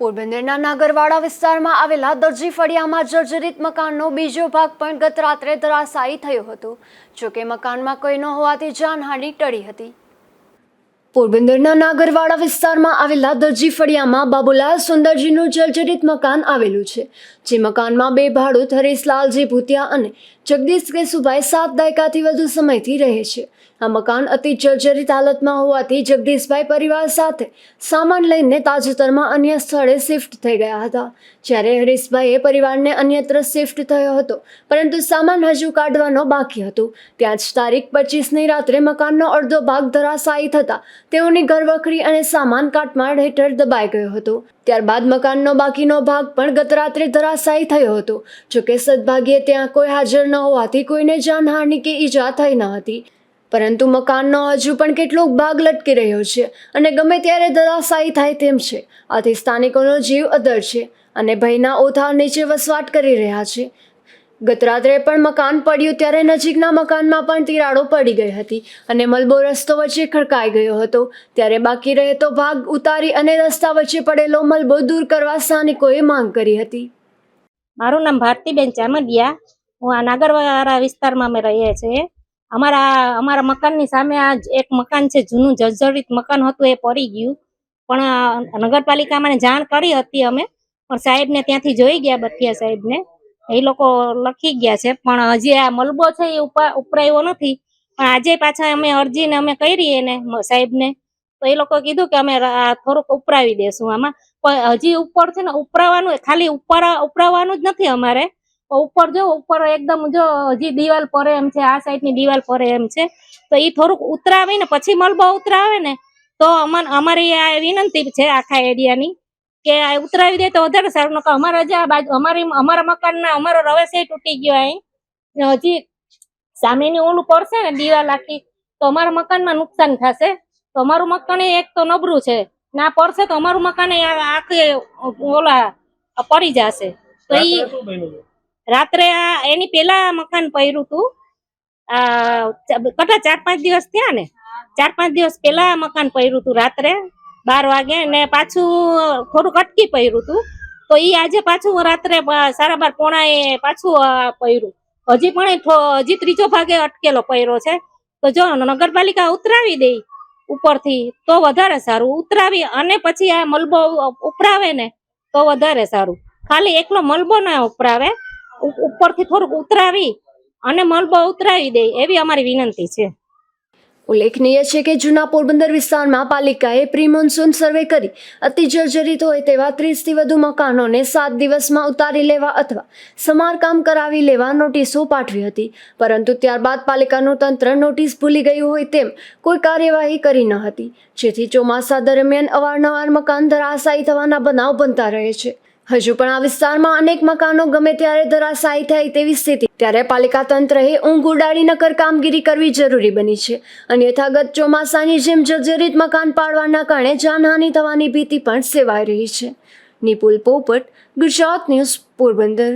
પોરબંદરના નાગરવાડા વિસ્તારમાં આવેલા દરજી ફળિયામાં જર્જરિત મકાનનો બીજો ભાગ પણ ગત રાત્રે ધરાશાયી થયો હતો. જોકે મકાનમાં કોઈ ન હોવાથી જાનહાનિ ટળી હતી. પોરબંદરના નાગરવાડા વિસ્તારમાં આવેલા દરજી ફળિયામાં બાબુલાલ સુંદરજીનું જર્જરિત મકાન આવેલું છે, જે મકાનમાં બે ભાડૂત હરીશલાલજી ભૂતિયા અને જગદીશ કેશુભાઈ સાત દાયકાથી વધુ સમયથી રહે છે. આ મકાન અતિ જર્જરિત હાલતમાં હોવાથી જગદીશભાઈ પરિવાર સાથે સામાન લઈને તાજેતરમાં અન્ય સ્થળે શિફ્ટ થઈ ગયા હતા. જ્યારે હરીશભાઈએ પરિવારને અન્યત્ર શિફ્ટ થયો હતો, પરંતુ સામાન હજુ કાઢવાનો બાકી હતો. ત્યાં જ તારીખ પચીસની રાત્રે મકાનનો અડધો ભાગ ધરાશાયી થતા તેઓની ઘરવખરી અને સામાન કાટમાળ હેઠળ દબાઈ ગયો હતો. ત્યારબાદ મકાનનો બાકીનો ભાગ પણ ગત રાત્રે ધરાશાયી થયો હતો. જોકે સદભાગ્યે ત્યાં કોઈ હાજર ન હોવાથી કોઈને જાનહાનિ કે ઈજા થઈ ન હતી. પરંતુ મકાનનો હજુ પણ કેટલોક ભાગ લટકી રહ્યો છે અને ગમે ત્યારે ધરાશાયી થાય તેમ છે. આથી સ્થાનિકોનો જીવ અદર છે અને ભયના ઓથાર નીચે વસવાટ કરી રહ્યા છે. ગતરાત્રે પણ મકાન પડ્યું ત્યારે નજીકના મકાનમાં પણ તિરાડો પડી ગઈ હતી અને મલબો રસ્તો વચ્ચે ખડકાઈ ગયો હતો. ત્યારે બાકી રહેતો ભાગ ઉતારી અને રસ્તા વચ્ચે પડેલો મલબો દૂર કરવા સ્થાનિકોએ માંગ કરી હતી. મારું નામ ભારતીબેન ચામડિયા હું આ નાગરવાડા વિસ્તારમાં અમે રહીએ છીએ. અમારા અમારા મકાનની સામે આ એક મકાન છે, જૂનું જર્જરિત મકાન હતું, એ પડી ગયું. પણ નગરપાલિકામાં જાણ કરી હતી અમે, પણ સાહેબને ત્યાંથી જોઈ ગયા બથિયા સાહેબને. એ લોકો લખી ગયા છે, પણ હજી આ મલબો છે, એ ઉપા, ઉપરાયો નથી. પણ આજે પાછા અમે અરજીને અમે કરી એને સાહેબને. તો એ લોકો કીધું કે અમે થોડુંક ઉપરાવી દેશું આમાં. પણ હજી ઉપર છે ને, ઉપરાવાનું ખાલી ઉપર, ઉપરાવાનું જ નથી અમારે. ઉપર જો, ઉપર એકદમ જો હજી દિવાલ પરે એમ છે, આ સાઈડની દિવાલ પરે એમ છે. તો એ થોડુંક ઉતરાવે ને પછી મલબો ઉતરાવે ને તો અમન, અમારી આ વિનંતી છે આખા એરિયાની કે આ ઉતરાવી દે તો વધારે સારું, નકર અમારા જે આ બાજુ, અમારી, અમારા મકાનના, અમારો રવેશે તૂટી ગયો અહીં. હજી સામેની ઓલું પડશે ને દિવાલ આખી, તો અમારા મકાનમાં નુકસાન થશે. તો અમારું મકાન એક તો નબળું છે. ના પડશે તો અમારું મકાન આખે ઓલા પડી જશે. તો ઈ રાત્રે એની પેલા મકાન પહેર્યું હતું કટા ચાર પાંચ દિવસ થયા ને? ચાર પાંચ દિવસ પેલા મકાન પહેર્યું હતું રાત્રે બાર વાગે ને પાછું થોડુંક અટકી પહેર્યું હતું તો એ આજે પાછું રાત્રે સારા બાર પોણા એ પાછું પહેર્યું હજી પણ હજી ત્રીજો ભાગે અટકેલો પહેરો છે. તો જો નગરપાલિકા ઉતરાવી દે ઉપરથી, તો વધારે સારું. ઉતરાવી અને પછી આ મલબો ઉપરાવે ને, તો વધારે સારું. ખાલી એકલો મલબો ના ઉપરાવે. ઉપરથી થોડુંક ઉતરાવી અને મલબો ઉતરાવી દે, એવી અમારી વિનંતી છે. ઉલ્લેખનીય છે કે જૂના પોરબંદર વિસ્તારમાં પાલિકાએ પ્રી મોન્સૂન સર્વે કરી. અતિ જર્જરિત હોય તેવા ત્રીસથી વધુ મકાનોને સાત દિવસમાં ઉતારી લેવા અથવા સમારકામ કરાવી લેવા નોટિસો પાઠવી હતી. પરંતુ ત્યારબાદ પાલિકાનું તંત્ર નોટિસ ભૂલી ગયું હોય તેમ કોઈ કાર્યવાહી કરી ન હતી. જેથી ચોમાસા દરમિયાન અવારનવાર મકાન ધરાશાયી થવાના બનાવ બનતા રહે છે. હજુ પણ આ વિસ્તારમાં અનેક મકાનો ગમે ત્યારે ધરાશાયી થાય તેવી સ્થિતિ. ત્યારે પાલિકા તંત્રએ ઊંઘ ઉડાડી નકર કામગીરી કરવી જરૂરી બની છે. અન્યથા ગત ચોમાસાની જેમ જર્જરિત મકાન પાડવાના કારણે જાનહાનિ થવાની ભીતિ પણ સેવાઈ રહી છે. નિપુલ પોપટ, ગુજરાત ન્યૂઝ પોરબંદર.